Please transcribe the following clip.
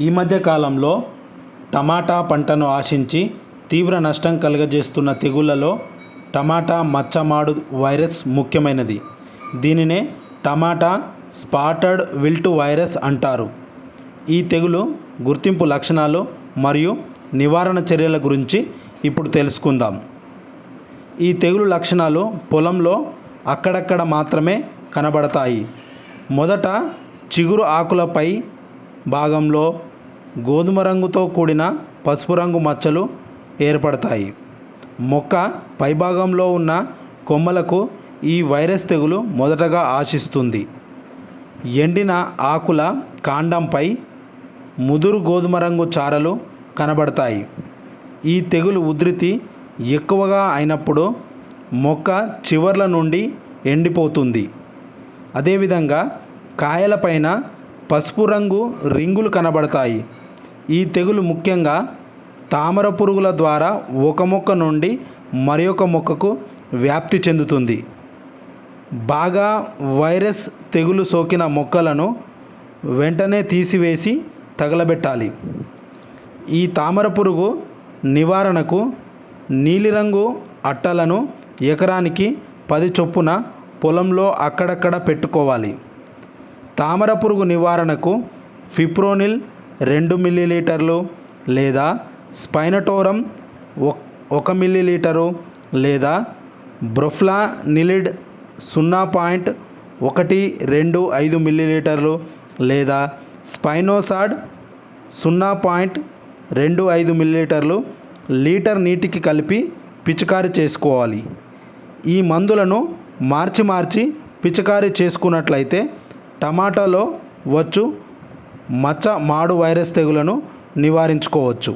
ఈ మధ్య కాలంలో టమాటా పంటను ఆశించి తీవ్ర నష్టం కలుగజేస్తున్న తెగుళ్ళలో టమాటా మచ్చ మాడు వైరస్ ముఖ్యమైనది. దీనినే టమాటా స్పాటర్డ్ విల్ట్ వైరస్ అంటారు. ఈ తెగులు గుర్తింపు లక్షణాలు మరియు నివారణ చర్యల గురించి ఇప్పుడు తెలుసుకుందాం. ఈ తెగులు లక్షణాలు పొలంలో అక్కడక్కడ మాత్రమే కనబడతాయి. మొదట చిగురు ఆకులపై భాగంలో గోధుమ రంగుతో కూడిన పసుపు రంగు మచ్చలు ఏర్పడతాయి. మొక్క పైభాగంలో ఉన్న కొమ్మలకు ఈ వైరస్ తెగులు మొదటగా ఆశిస్తుంది. ఎండిన ఆకుల కాండంపై ముదురు గోధుమ రంగు చారలు కనబడతాయి. ఈ తెగులు ఉధృతి ఎక్కువగా అయినప్పుడు మొక్క చివర్ల నుండి ఎండిపోతుంది. అదేవిధంగా కాయలపైన పసుపు రంగు రింగులు కనబడతాయి. ఈ తెగులు ముఖ్యంగా తామర పురుగుల ద్వారా ఒక మొక్క నుండి మరి ఒక మొక్కకు వ్యాప్తి చెందుతుంది. బాగా వైరస్ తెగులు సోకిన మొక్కలను వెంటనే తీసివేసి తగలబెట్టాలి. ఈ తామర పురుగు నివారణకు నీలిరంగు అట్టలను ఎకరానికి పది చొప్పున పొలంలో అక్కడక్కడ పెట్టుకోవాలి. తామర పురుగు నివారణకు ఫిప్రోనిల్ రెండు మిల్లీలీటర్లు లేదా స్పైనటోరం ఒక మిల్లీలీటరు లేదా బ్రొఫ్లానిలిడ్ సున్నా పాయింట్ ఒకటి రెండు ఐదు మిల్లీలీటర్లు లేదా స్పైనోసాడ్ సున్నా పాయింట్ రెండు ఐదు మిల్లీలీటర్లు లీటర్ నీటికి కలిపి పిచికారీ చేసుకోవాలి. ఈ మందులను మార్చి మార్చి పిచికారీ చేసుకున్నట్లయితే టమాటాలో వచ్చు మచ్చ మాడు వైరస్ తెగులను నివారించుకోవచ్చు.